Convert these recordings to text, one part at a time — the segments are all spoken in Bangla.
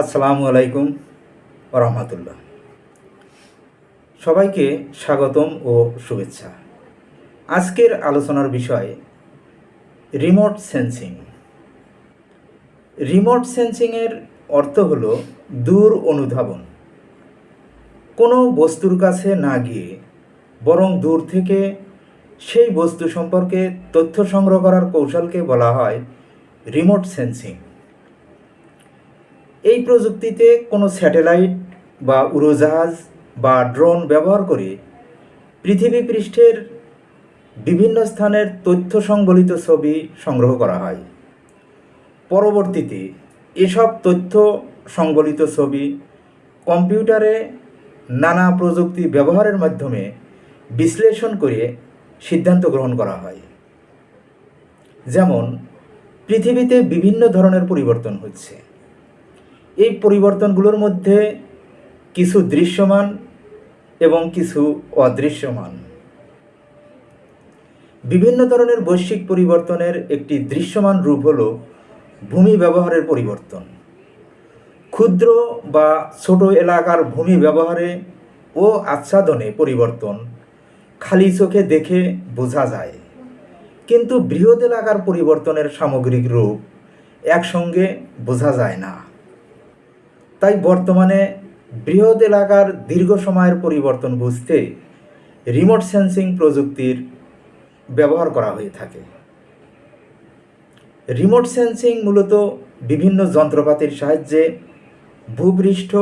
আসসালামু আলাইকুম রহমতুল্লাহ। সবাইকে স্বাগতম ও শুভেচ্ছা। আজকের আলোচনার বিষয় রিমোট সেন্সিং। রিমোট সেন্সিংয়ের অর্থ হল দূর অনুধাবন। কোনো বস্তুর কাছে না গিয়ে, বরং দূর থেকে সেই বস্তু সম্পর্কে তথ্য সংগ্রহ করার কৌশলকে বলা হয় রিমোট সেন্সিং। এই প্রযুক্তিতে কোনো স্যাটেলাইট বা উড়োজাহাজ বা ড্রোন ব্যবহার করে পৃথিবী পৃষ্ঠের বিভিন্ন স্থানের তথ্য সংবলিত ছবি সংগ্রহ করা হয়। পরবর্তীতে এসব তথ্য সংবলিত ছবি কম্পিউটারে নানা প্রযুক্তি ব্যবহারের মাধ্যমে বিশ্লেষণ করে সিদ্ধান্ত গ্রহণ করা হয়। যেমন, পৃথিবীতে বিভিন্ন ধরনের পরিবর্তন হচ্ছে। এই পরিবর্তনগুলোর মধ্যে কিছু দৃশ্যমান এবং কিছু অদৃশ্যমান। বিভিন্ন ধরনের বৈশ্বিক পরিবর্তনের একটি দৃশ্যমান রূপ হল ভূমি ব্যবহারের পরিবর্তন। ক্ষুদ্র বা ছোট এলাকার ভূমি ব্যবহারে ও আচ্ছাদনে পরিবর্তন খালি চোখে দেখে বোঝা যায়। কিন্তু বৃহৎ এলাকার পরিবর্তনের সামগ্রিক রূপ একসঙ্গে বোঝা যায় না। তাই বর্তমানে বৃহৎ এলাকার দীর্ঘ সময়ের পরিবর্তন বুঝতে রিমোট সেন্সিং প্রযুক্তির ব্যবহার করা হয়ে থাকে। রিমোট সেন্সিং মূলত বিভিন্ন যন্ত্রপাতির সাহায্যে ভূপৃষ্ঠ,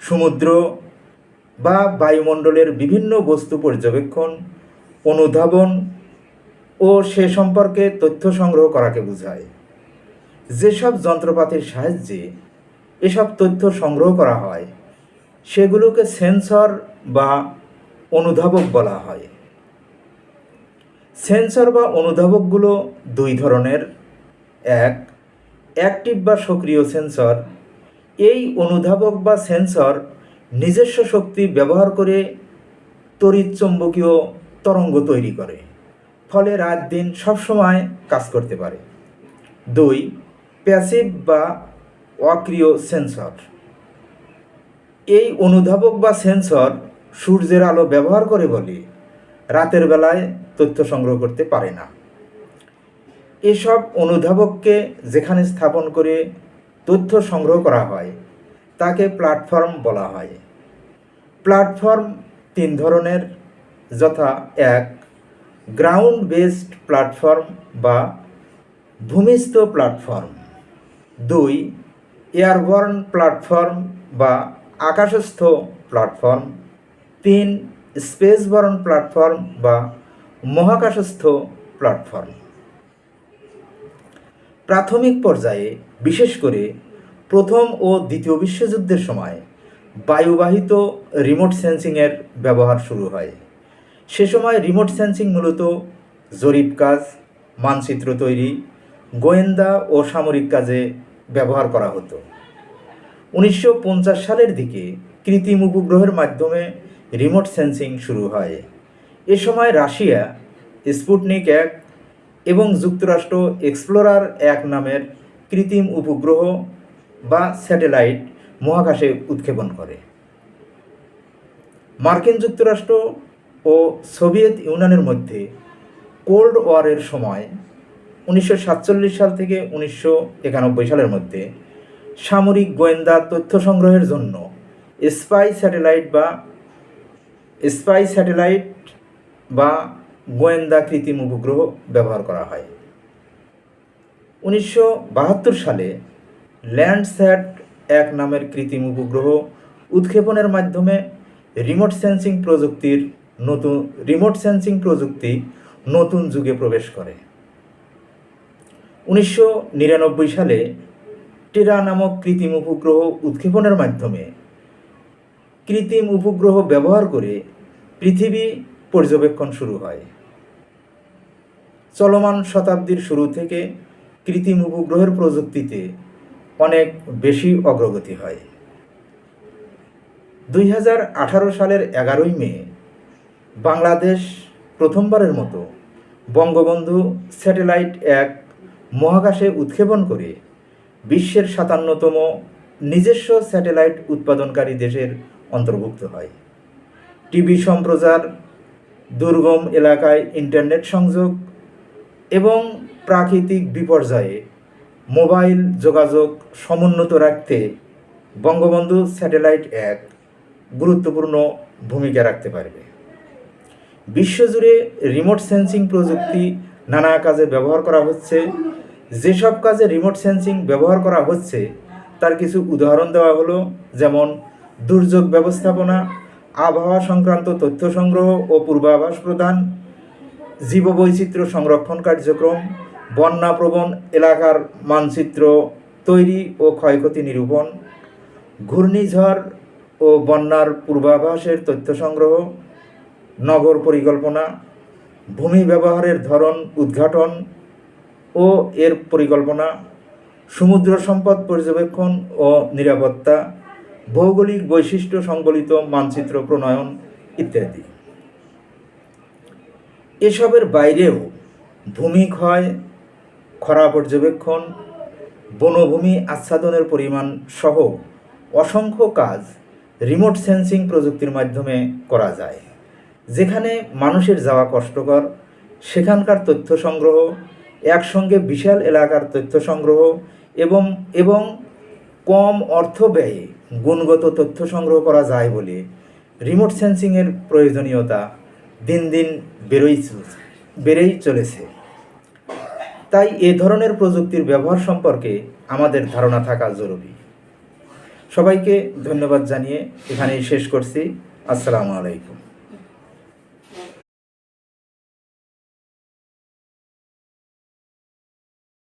সমুদ্র বা বায়ুমণ্ডলের বিভিন্ন বস্তু পর্যবেক্ষণ, অনুধাবন ও সে সম্পর্কে তথ্য সংগ্রহ করাকে বোঝায়। যেসব যন্ত্রপাতির সাহায্যে এসব তথ্য সংগ্রহ করা হয়। সেগুলোকে সেন্সর বা অনুধাবক বলা হয়। সেন্সর বা অনুধাবকগুলো দুই ধরনের। এক, অ্যাক্টিভ বা সক্রিয় সেন্সর। এই অনুধাবক বা সেন্সর নিজস্ব শক্তি ব্যবহার করে তড়িৎ চৌম্বকীয় তরঙ্গ তৈরি করে, ফলে রাত দিন সবসময় কাজ করতে পারে। দুই, প্যাসিভ বা অক্রিয় সেন্সর। এই অনুধাবক বা সেন্সর সূর্যের আলো ব্যবহার করে বলে রাতের বেলায় তথ্য সংগ্রহ করতে পারে না। এসব অনুধাবককে যেখানে স্থাপন করে তথ্য সংগ্রহ করা হয়, তাকে প্ল্যাটফর্ম বলা হয়। প্ল্যাটফর্ম তিন ধরনের, যথা এক গ্রাউন্ড বেসড প্ল্যাটফর্ম বা ভূমিস্থ প্ল্যাটফর্ম। দুই এয়ারবর্ন প্ল্যাটফর্ম বা আকাশস্থ প্ল্যাটফর্ম, তিন স্পেসবর্ন প্ল্যাটফর্ম বা মহাকাশস্থ প্ল্যাটফর্ম। প্রাথমিক পর্যায়ে, বিশেষ করে প্রথম ও দ্বিতীয় বিশ্বযুদ্ধের সময়, বায়ুবাহিত রিমোট সেন্সিংয়ের ব্যবহার শুরু হয়। সে সময় রিমোট সেন্সিং মূলত জরিপ কাজ, মানচিত্র তৈরি, গোয়েন্দা ও সামরিক কাজে ব্যবহার করা হতো। উনিশশো পঞ্চাশ সালের দিকে কৃত্রিম উপগ্রহের মাধ্যমে রিমোট সেন্সিং শুরু হয়। এ সময় রাশিয়া, স্পুটনিক এক এবং যুক্তরাষ্ট্র এক্সপ্লোরার এক নামের কৃত্রিম উপগ্রহ বা স্যাটেলাইট মহাকাশে উৎক্ষেপণ করে। মার্কিন যুক্তরাষ্ট্র ও সোভিয়েত ইউনিয়নের মধ্যে কোল্ড ওয়ারের সময় উনিশশো সাতচল্লিশ সাল থেকে উনিশশো একানব্বই সালের মধ্যে সামরিক গোয়েন্দা তথ্য সংগ্রহের জন্য স্পাই স্যাটেলাইট বা স্পাই স্যাটেলাইট বা গোয়েন্দা কৃত্রিম উপগ্রহ ব্যবহার করা হয়। উনিশশো বাহাত্তর সালে ল্যান্ডস্যাট এক নামের কৃত্রিম উপগ্রহ উৎক্ষেপণের মাধ্যমে রিমোট সেন্সিং প্রযুক্তির নতুন রিমোট সেন্সিং প্রযুক্তি নতুন যুগে প্রবেশ করে। উনিশশো নিরানব্বই সালে টেরা নামক কৃত্রিম উপগ্রহ উৎক্ষেপণের মাধ্যমে কৃত্রিম উপগ্রহ ব্যবহার করে পৃথিবী পর্যবেক্ষণ শুরু হয়। চলমান শতাব্দীর শুরু থেকে কৃত্রিম উপগ্রহের প্রযুক্তিতে অনেক বেশি অগ্রগতি হয়। দুই হাজার আঠারো সালের এগারোই মে বাংলাদেশ প্রথমবারের মতো বঙ্গবন্ধু স্যাটেলাইট এক মহাকাশে উৎক্ষেপণ করে বিশ্বের সাতান্নতম নিজস্ব স্যাটেলাইট উৎপাদনকারী দেশের অন্তর্ভুক্ত হয়। টিভি সম্প্রচার, দুর্গম এলাকায় ইন্টারনেট সংযোগ এবং প্রাকৃতিক বিপর্যয়ে মোবাইল যোগাযোগ সমুন্নত রাখতে বঙ্গবন্ধু স্যাটেলাইট এক গুরুত্বপূর্ণ ভূমিকা রাখতে পারবে। বিশ্বজুড়ে রিমোট সেন্সিং প্রযুক্তি নানা কাজে ব্যবহার করা হচ্ছে। যেসব কাজে রিমোট সেন্সিং ব্যবহার করা হচ্ছে, তার কিছু উদাহরণ দেওয়া হলো, যেমন দুর্যোগ ব্যবস্থাপনা, আবহাওয়া সংক্রান্ত তথ্য সংগ্রহ ও পূর্বাভাস প্রদান, জীববৈচিত্র্য সংরক্ষণ কার্যক্রম বন্যাপ্রবণ এলাকার মানচিত্র তৈরি ও ক্ষয়ক্ষতি নিরূপণ, ঘূর্ণিঝড় ও বন্যার পূর্বাভাসের তথ্য সংগ্রহ, নগর পরিকল্পনা, ভূমি ব্যবহারের ধরন উদ্ঘাটন ও এর পরিকল্পনা, সমুদ্র সম্পদ পর্যবেক্ষণ ও নিরাপত্তা, ভৌগোলিক বৈশিষ্ট্য সংবলিত মানচিত্র প্রণয়ন ইত্যাদি। এসবের বাইরেও ভূমি ক্ষয়, খরা পর্যবেক্ষণ, বনভূমি আচ্ছাদনের পরিমাণ সহ অসংখ্য কাজ রিমোট সেন্সিং প্রযুক্তির মাধ্যমে করা যায়, যেখানে মানুষের যাওয়া কষ্টকর, সেখানকার তথ্য সংগ্রহ একসঙ্গে বিশাল এলাকার তথ্য সংগ্রহ এবং এবং কম অর্থ ব্যয়ে গুণগত তথ্য সংগ্রহ করা যায় বলে রিমোট সেন্সিংয়ের প্রয়োজনীয়তা দিন দিন বেড়েই বেড়েই চলেছে। তাই এ ধরনের প্রযুক্তির ব্যবহার সম্পর্কে আমাদের ধারণা থাকা জরুরি। সবাইকে ধন্যবাদ জানিয়ে এখানেই শেষ করছি। আসসালামু আলাইকুম।